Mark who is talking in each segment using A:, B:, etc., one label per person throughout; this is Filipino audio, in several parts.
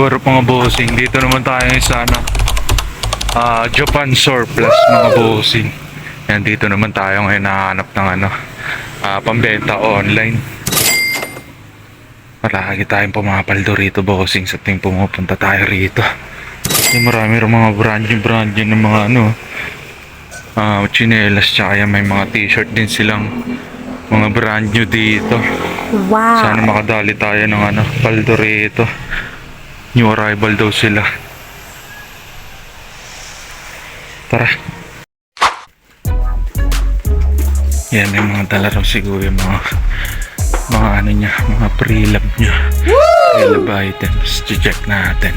A: Up mga bossing? Dito naman tayo sa ano, ah, Japan Surplus mga bossing. Yan, dito naman tayo ngayon nahanap ng ano, ah, pambenta online. Malagi tayong pumapaldo rito bossing sa ting pumupunta tayo rito. Yung marami rin mga brand new brand new ng mga ano, ah, chinelas tsaka yan, may mga t-shirt din silang mga brand new dito.
B: Wow.
A: Sana makadali tayo ng ano, paldo rito. New arrival daw sila. Tara. Yan, may mga dala raw siguro yung mga mga ano niya, mga pre-lab niya. Pre-lab items. Check natin.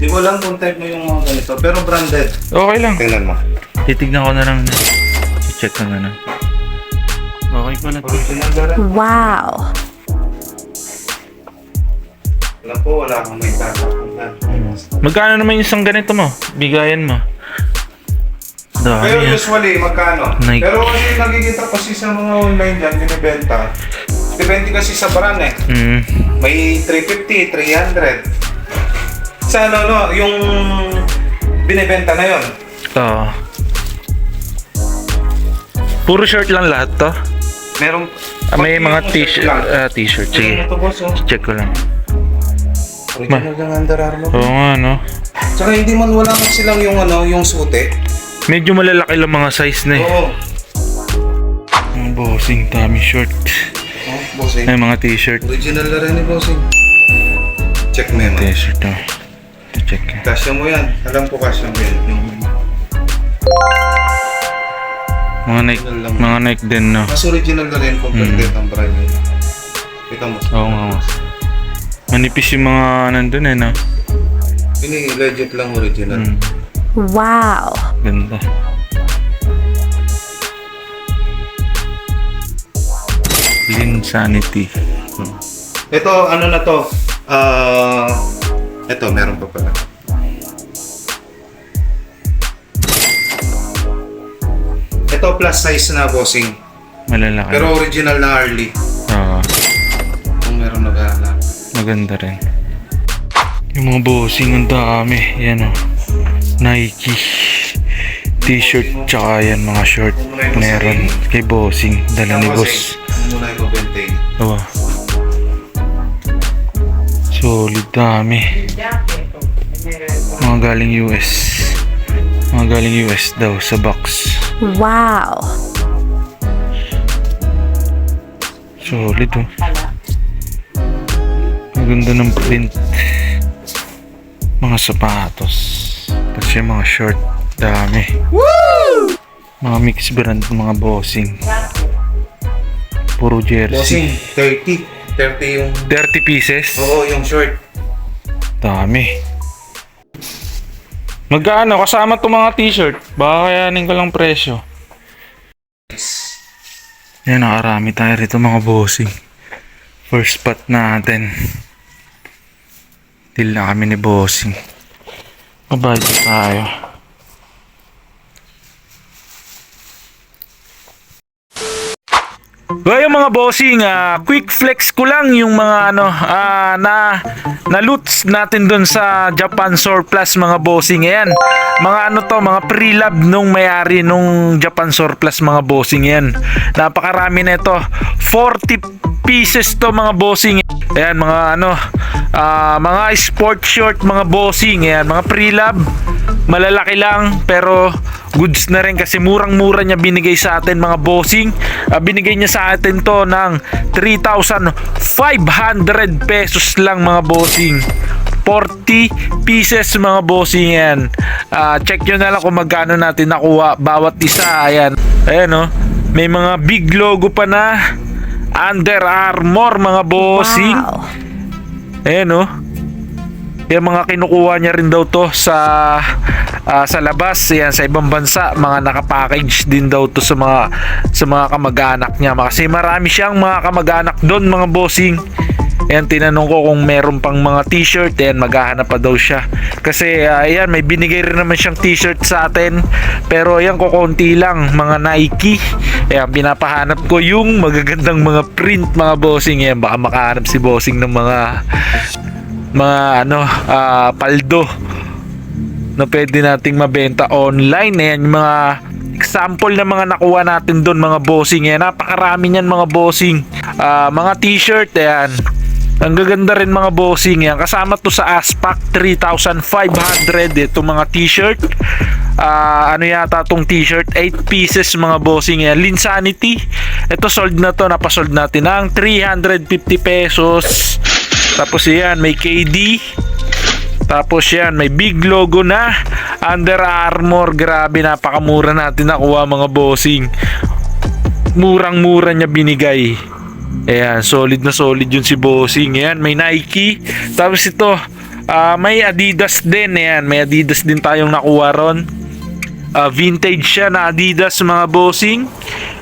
C: Di ko alam kung type mo yung mga ganito, pero branded.
A: Okay lang.
C: Tingnan mo.
A: Titignan ko na lang. Check ko na lang. Okay pala.
C: Original.
B: Wow.
C: Alam po, wala kang may tatapang
A: Magkano naman yung isang ganito mo? Bigayan mo. Dami
C: Pero
A: yan.
C: usually, magkano?
A: Nike.
C: Pero kasi nakikita kasi sa mga online dyan, binibenta. Depende kasi sa brand eh.
A: Mm.
C: May 350, 300. Sa ano, no, yung binibenta na yon.
A: Oo. Puro shirt lang lahat to?
C: Merong...
A: Ah, may mga t-shirt, ah, t-shirt. Sige.
C: Ito boss, oh.
A: Check ko lang.
C: Original ng Under Armour.
A: Oo nga, no?
C: Tsaka hindi man wala man silang yung ano, yung sute.
A: Medyo malalaki lang mga size na eh.
C: Oo.
A: Mga bossing, tummy short.
C: Oh, bossing.
A: Ay, mga t-shirt.
C: Original na rin ni bossing. Check mo yan. ah.
A: T-shirt to. Ito check.
C: Kasya mo yan. Alam ko kasya mo yan. Yung...
A: Mga Nike, mga Nike din, no?
C: Mas original na rin compared
A: mm.
C: ang brand nila. Kita mo.
A: Oo nga, mas. Manipis yung mga nandun eh, no?
C: Ini legit lang original.
A: Mm.
B: Wow.
A: Ganda. Lean Sanity.
C: Ito, ano na to? Ah... ito, meron pa pala. Ito plus size na bossing.
A: Malalaki.
C: Pero original na Harley.
A: Maganda rin. Yung mga bossing ang dami. Yan o. Nike. T-shirt tsaka yan mga short. Meron. Kay bossing. Dala ni boss. Oo. Solid dami. Mga galing US. Mga galing US daw sa box.
B: Wow.
A: Solid oh. Ang ganda ng print. Mga sapatos. Tapos yung mga short. Dami. Mga mix brand mga bossing. Puro
C: Bossing,
A: jersey.
C: 30. 30 yung...
A: 30 pieces.
C: Oo, yung short.
A: Dami. Magkano? Kasama itong mga t-shirt. Baka kayanin ko lang presyo. Yan, nakarami tayo rito mga bossing. First spot natin. Deal na kami ni bossing. Mabudget tayo. Kaya mga bossing, ah, quick flex ko lang yung mga ano ah, na na loots natin doon sa Japan Surplus mga bossing. Ayan. Mga ano to, mga pre-lab nung may-ari nung Japan Surplus mga bossing yan. Napakarami na ito. 40 pieces to mga bossing. Ayan, mga ano, ah, mga sport short mga bossing. Ayan, mga pre-lab. Malalaki lang pero goods na rin kasi murang-mura niya binigay sa atin mga bossing. Ah, binigay niya sa atin to ng 3,500 pesos lang mga bossing. 40 pieces mga bossing yan. Ah, check nyo na lang kung magkano natin nakuha bawat isa. Ayan. Ayan oh. May mga big logo pa na Under Armour mga bossing.
B: Wow.
A: Ayan oh. Yung mga kinukuha niya rin daw to sa ah, sa labas, yan sa ibang bansa, mga nakapackage din daw to sa mga sa mga kamag-anak niya. Kasi marami siyang mga kamag-anak doon, mga bossing.
D: Ayan, tinanong ko kung meron pang mga t-shirt. Ayan, maghahanap pa daw siya. Kasi, ah, ayan, may binigay rin naman siyang t-shirt sa atin. Pero, ayan, kukunti lang. Mga Nike. Ayan, pinapahanap ko yung magagandang mga print, mga bossing. Ayan, baka makahanap si bossing ng mga mga ano, ah, paldo na pwede nating mabenta online. Ayan, yung mga example na mga nakuha natin doon mga bossing. Ayan, napakarami niyan mga bossing. Ah, mga t-shirt, ayan. Ang gaganda rin mga bossing yan. Kasama to sa Aspak 3,500 ito mga t-shirt. Ah, ano yata tong t-shirt? 8 pieces mga bossing yan. Linsanity. Ito sold na to. Napasold natin ng 350 pesos. Tapos yan, may KD. Tapos yan, may big logo na Under Armour. Grabe, napakamura natin nakuha mga bossing. Murang-mura niya binigay. Ayan, solid na solid yun si bossing. Ayan, may Nike. Tapos ito, ah, may Adidas din. Ayan, may Adidas din tayong nakuha ron. Ah, vintage siya na Adidas mga bossing.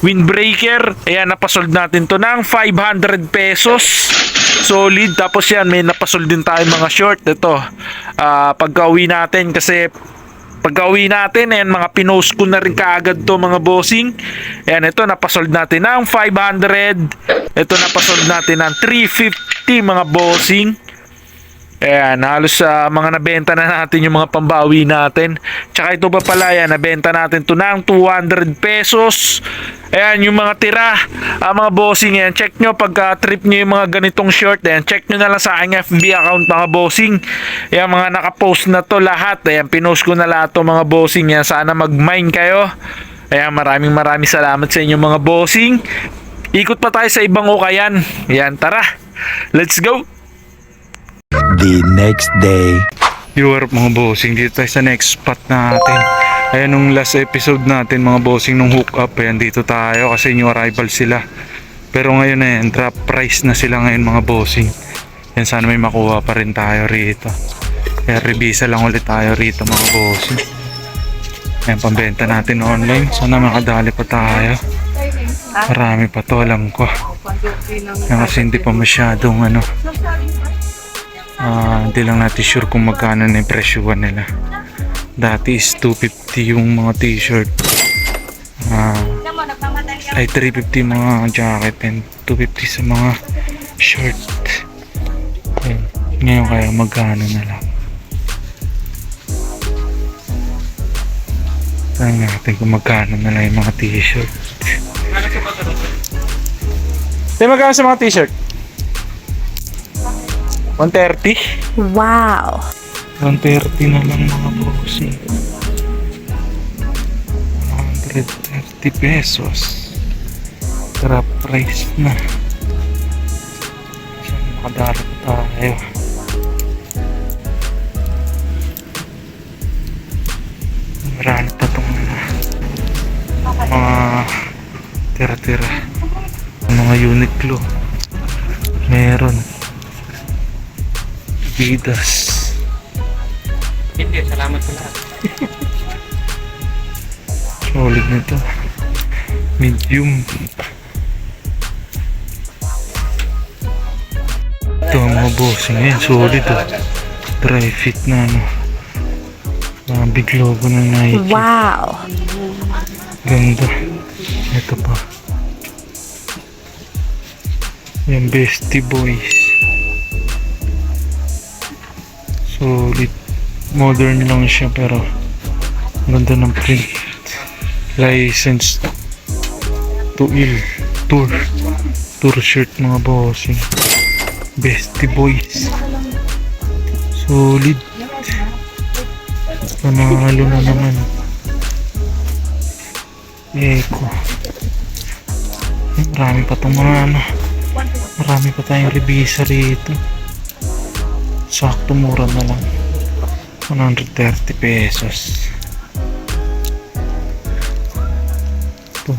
D: Windbreaker. Ayan, napasold natin to ng 500 pesos. Solid. Tapos yan, may napasold din tayo mga short. Ito, ah, pagka uwi natin kasi pagka uwi natin, ayan, mga pinost ko na rin kaagad to mga bossing. Ayan, ito, napasold natin ng 500. Ito, napasold natin ng 350 mga bossing. Ayan, halos sa mga nabenta na natin yung mga pambawi natin. Tsaka ito pa pala yan, nabenta natin to ng 200 pesos. Ayan, yung mga tira, ah, mga bossing yan. Check nyo pagka trip nyo yung mga ganitong short. Ayan, check nyo na lang sa aking FB account mga bossing. Ayan, mga nakapost na to lahat. Ayan, pinost ko na lahat to mga bossing yan. Sana mag-mine kayo. Ayan, maraming maraming salamat sa inyo mga bossing. Ikot pa tayo sa ibang ukayan. Ayan, tara. Let's go.
E: The next day.
D: Viewer mga bossing, dito tayo sa next spot natin. Ayan nung last episode natin mga bossing nung hook up. Ayan dito tayo kasi new arrival sila. Pero ngayon ayan, drop price na sila ngayon mga bossing. Yan sana may makuha pa rin tayo rito. Kaya revisa lang ulit tayo rito mga bossing. Ayan pambenta natin online. Sana makadali pa tayo. Marami pa to alam ko. Yan kasi hindi pa masyadong ano. Ah, hindi lang natin sure kung magkano na yung presyuhan nila. Dati is 250 yung mga t-shirt. Ah, ay 350 mga jacket and 250 sa mga shirt. Ayun. Ngayon kaya magkano na lang. Tanong natin kung magkano na lang yung mga t-shirt. Tayo magkano sa mga t-shirt? 130?
B: Wow.
D: 130 na lang mga bossing. 130 pesos. Trap price na. Saan makadara pa tayo? Marami pa itong mga tira-tira. Mga Uniqlo. Meron. Vidas.
F: Hindi, salamat sa lahat.
D: Solid nito. Medium. Ito ang mga bossing. Ayan, solid oh. Dry fit na ano. Mga big logo ng Nike.
B: Wow.
D: Ganda. Ito pa. Yung Bestie Boys. Solid. Modern lang siya pero ganda ng print. License to ill. Tour. Tour shirt mga bossing. Bestie Boys. Solid. Panalo na naman. Eko. Marami pa itong mga ano. Marami pa tayong revisa rito. Sakto mura na lang. 130 pesos. Ito.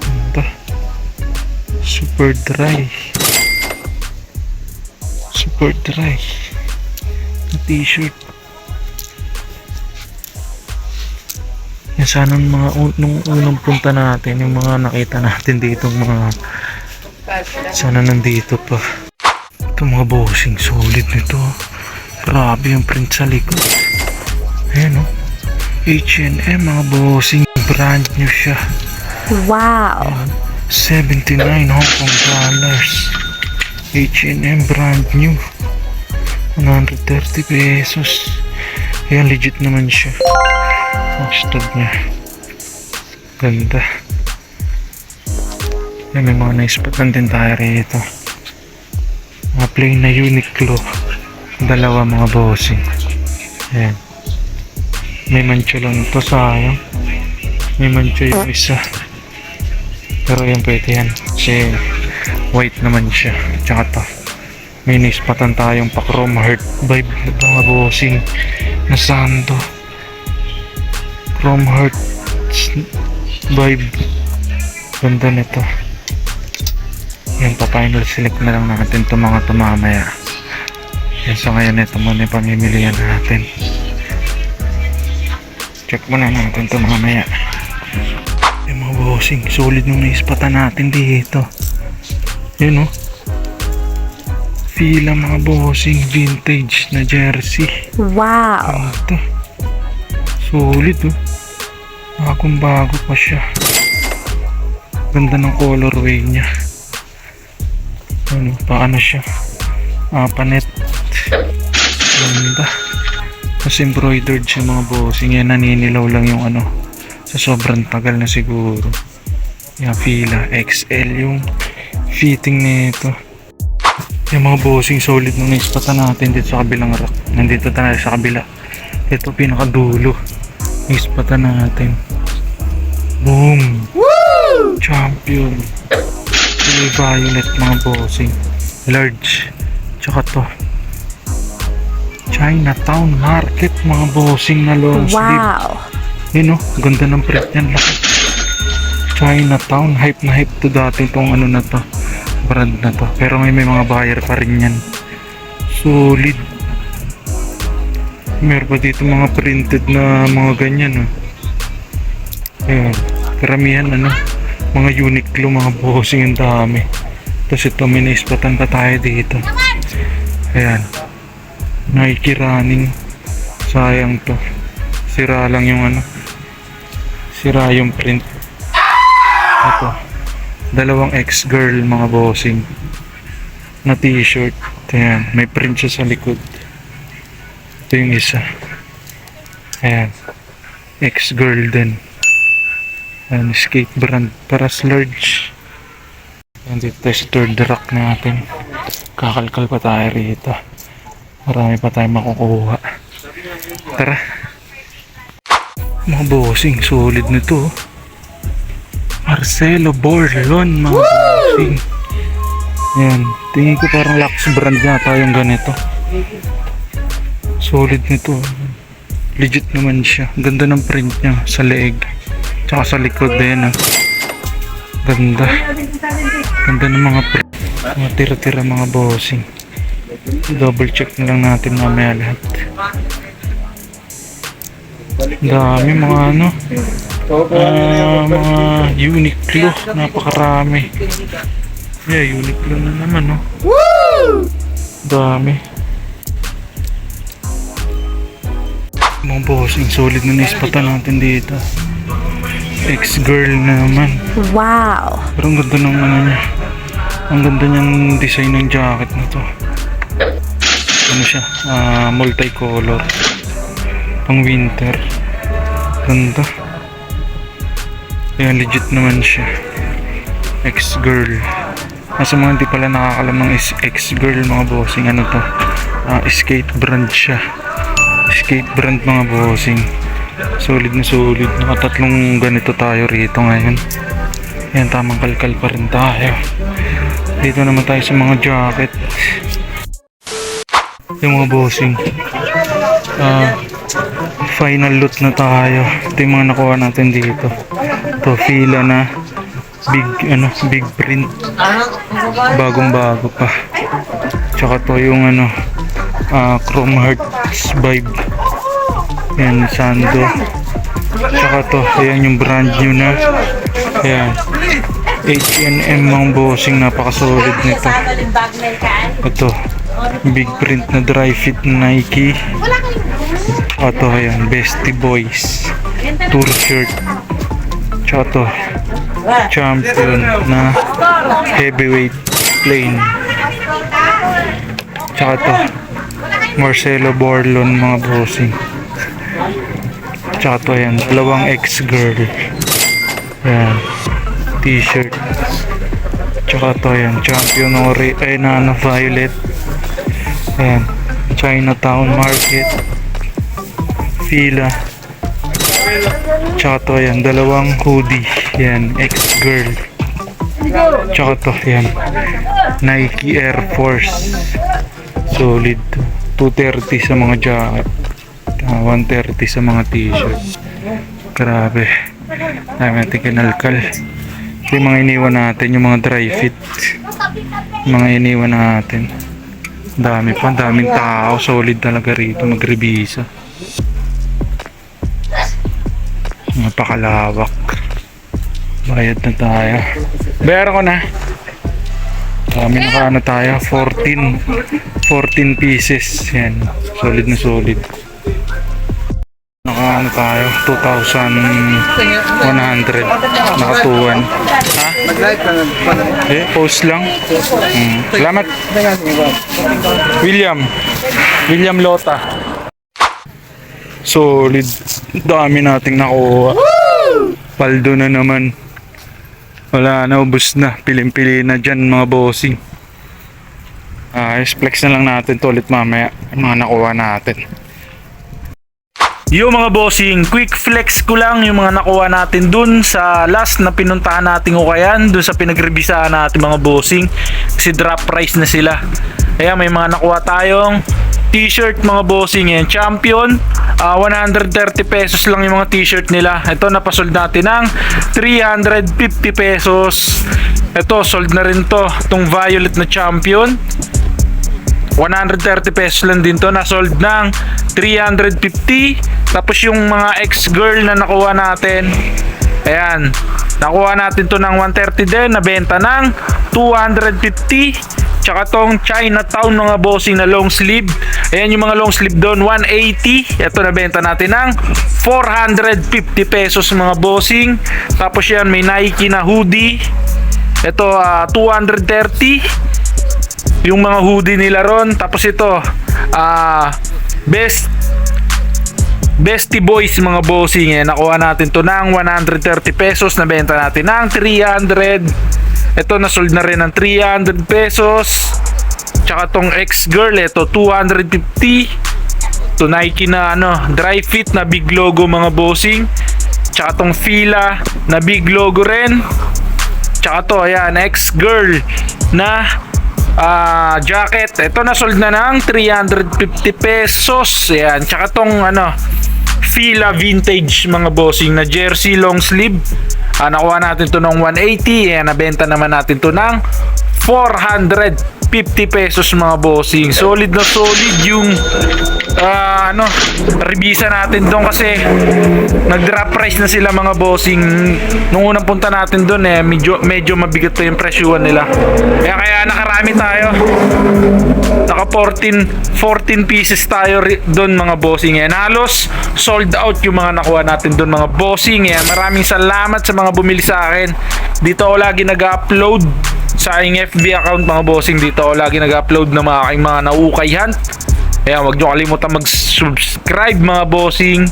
D: Ganda. Super dry. Super dry. Na t-shirt. Yan sana mga un- nung unang punta natin, yung mga nakita natin dito mga
A: Sana nandito pa. Ito mga bossing, solid nito. Grabe yung print sa likod. Ayan o. H&M mga bossing, brand new siya.
B: Wow.
A: 79 Hong Kong dollars. H&M brand new. 130 pesos. Ayan, legit naman siya. Hashtag niya. Ganda. Ayan, may mga naispatan din tayo rito. Mga plain na Uniqlo. Dalawa mga bossing. Ayan. May mancha lang to sayang. May mancha yung isa. Pero yan pwede yan. Kasi white naman siya. Tsaka to. May naispatan tayong pa chrome heart vibe na mga bossing na sando. Chrome heart vibe. Ganda nito. Yan pa final select na lang natin to mga to mamaya. Yan so ngayon ito muna yung pamimilian natin. Check muna natin to mamaya. Yung mga bossing, solid nung naispatan natin dito. Yun oh. Fila mga bossing, vintage na jersey.
B: Wow.
A: Ano to? Solid oh. Bagong bago pa siya. Ganda ng colorway niya. Ano, paano siya? Ah, panet. Ganda. Tapos embroidered siya mga bossing. Yan, naninilaw lang yung ano. Sa sobrang tagal na siguro. Yan, fila. XL yung fitting nito. Yung mga bossing solid nung naispatan natin dito sa kabilang rack. Nandito tayo sa kabila. Ito pinakadulo. Naispatan natin. Boom! Champion! Kulay violet mga bossing. Large. Tsaka to. Chinatown Market mga bossing na long sleeve.
B: Wow.
A: Yun oh, ganda ng print niyan laki. Chinatown, hype na hype to dati itong ano na to, brand na to. Pero may, may mga buyer pa rin yan. Solid. Meron pa dito mga printed na mga ganyan oh. Ayan, karamihan ano, mga Uniqlo, mga bossing ang dami. Tapos ito, may naispatan pa tayo dito. Ayan. Nike running. Sayang to. Sira lang yung ano. Sira yung print. Ito. Dalawang ex-girl mga bossing. Na t-shirt. Ayan. May print siya sa likod. Ito yung isa. Ayan. Ex-girl din. Ayan. Skate brand. Para. Ayan dito tayo sa third rack natin. Kakalkal pa tayo rito. Marami pa tayong makukuha. Tara. Mga bossing, solid nito. Marcelo Borlon, mga bossing. Yan. Tingin ko parang Lux brand yata yung ganito. Solid nito. Legit naman siya. Ganda ng print niya sa leeg. Tsaka sa likod din. ah. Ganda. Ganda ng mga. Mga tira-tira mga bossing. Double check na lang natin mamaya lahat. Dami mga ano. ah, mga Uniqlo. Napakarami. Yeah, Uniqlo na naman, no? Dami. Mga bossing, solid na naispatan natin dito. Ex-girl na naman.
B: Wow.
A: Pero ang ganda ng ano niya. Ang ganda niyang design ng jacket na to. Ano siya? Ah, multicolor. Pang winter. Ganda. Kaya legit naman siya. Ex-girl. Nasa mga hindi pala nakakalam ng ex-girl mga bossing. Ano to? Ah, skate brand siya. Skate brand mga bossing. Solid na solid. Nakatatlong ganito tayo rito ngayon. Yan, tamang kalkal pa rin tayo. Dito naman tayo sa mga jacket. Yung mga bossing. Ah, final loot na tayo. Ito yung mga nakuha natin dito. Ito, fila na. Big, ano, big print. Bagong bago pa. Tsaka to yung ano, ah, Chrome Hearts vibe. Yan, Sando. Tsaka to, ayan yung brand new na. Ayan.
D: H&M mga bossing, napakasolid nito. Ito, big print na dry fit Nike. Ito, ayan, Bestie Boys. Tour shirt. Tsaka ito, champion na heavyweight plain. Tsaka ito, Marcelo Borlon mga bossing. Tsaka ito, ayan, dalawang ex-girl. Ayan, t-shirt. Tsaka ito, ayan, champion ori, ay na, violet. Ayan, Chinatown Market. Fila. Tsaka to yan, dalawang hoodie. Yan, ex-girl. Tsaka to, yan. Nike Air Force. Solid. 230 sa mga jacket. Ah, 130 sa mga t-shirt. Grabe. Dami natin kinalkal. Ito yung mga iniwan natin, yung mga dry fit. Mga iniwan natin. Dami pa, daming tao. Solid talaga rito magrebisa. Napakalawak. Bayad na tayo. Bayaran ko na. Dami na ano tayo. 14. 14 pieces. Yan. Solid na solid. Ano tayo. 2,100. Nakatuwan. Ha? Eh, post lang. Hmm. Salamat. William. William Lota. Solid. Dami nating nakuha. Paldo na naman. Wala na, ubus na. Pilim-pili na dyan mga bossing. Ah, flex na lang natin to ulit mamaya. Mga nakuha natin. Yo mga bossing, quick flex ko lang yung mga nakuha natin dun sa last na pinuntahan natin ukayan, dun sa pinagrebisahan natin mga bossing. Kasi drop price na sila. Kaya may mga nakuha tayong t-shirt mga bossing yan. Champion, ah, 130 pesos lang yung mga t-shirt nila. Ito napasold natin ng 350 pesos. Ito, sold na rin to. Itong violet na champion. 130 pesos lang din to. Na sold ng 350 tapos yung mga ex-girl na nakuha natin ayan nakuha natin to ng 130 din. Nabenta ng 250 tsaka tong Chinatown mga bossing na long sleeve. Ayan yung mga long sleeve doon 180 ito nabenta natin ng 450 pesos mga bossing. Tapos yan may Nike na hoodie. Ito ah, 230 yung mga hoodie nila ron tapos ito ah best Bestie Boys mga bossing eh. Nakuha natin to ng 130 pesos. Nabenta natin ng 300. Ito na sold na rin ng 300 pesos. Tsaka tong ex-girl ito 250. To Nike na ano, dry fit na big logo mga bossing. Tsaka tong Fila na big logo rin. Tsaka to, ayan, ex-girl na ah jacket. Ito na sold na ng 350 pesos. Ayan, tsaka tong ano, Fila Vintage mga bossing na jersey long sleeve. Ah, nakuha natin to ng 180. Ayan, nabenta naman natin to ng 450 pesos mga bossing. Solid na solid yung ah, ano, revisa natin doon kasi nag-drop price na sila mga bossing. Nung unang punta natin doon eh, medyo, medyo mabigat pa yung presyuhan nila. Kaya kaya nakarami tayo. Naka 14 14 pieces tayo doon mga bossing. Yan halos sold out yung mga nakuha natin doon mga bossing. Yan maraming salamat sa mga bumili sa akin. Dito ako lagi nag-upload sa aking FB account mga bossing. Dito ako lagi nag-upload ng mga aking mga naukay hunt. Ayan, huwag nyo kalimutan mag-subscribe mga bossing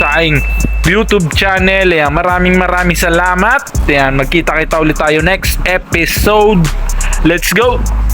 D: sa aking YouTube channel. Ayan, maraming maraming salamat. Ayan, magkita-kita ulit tayo next episode. Let's go!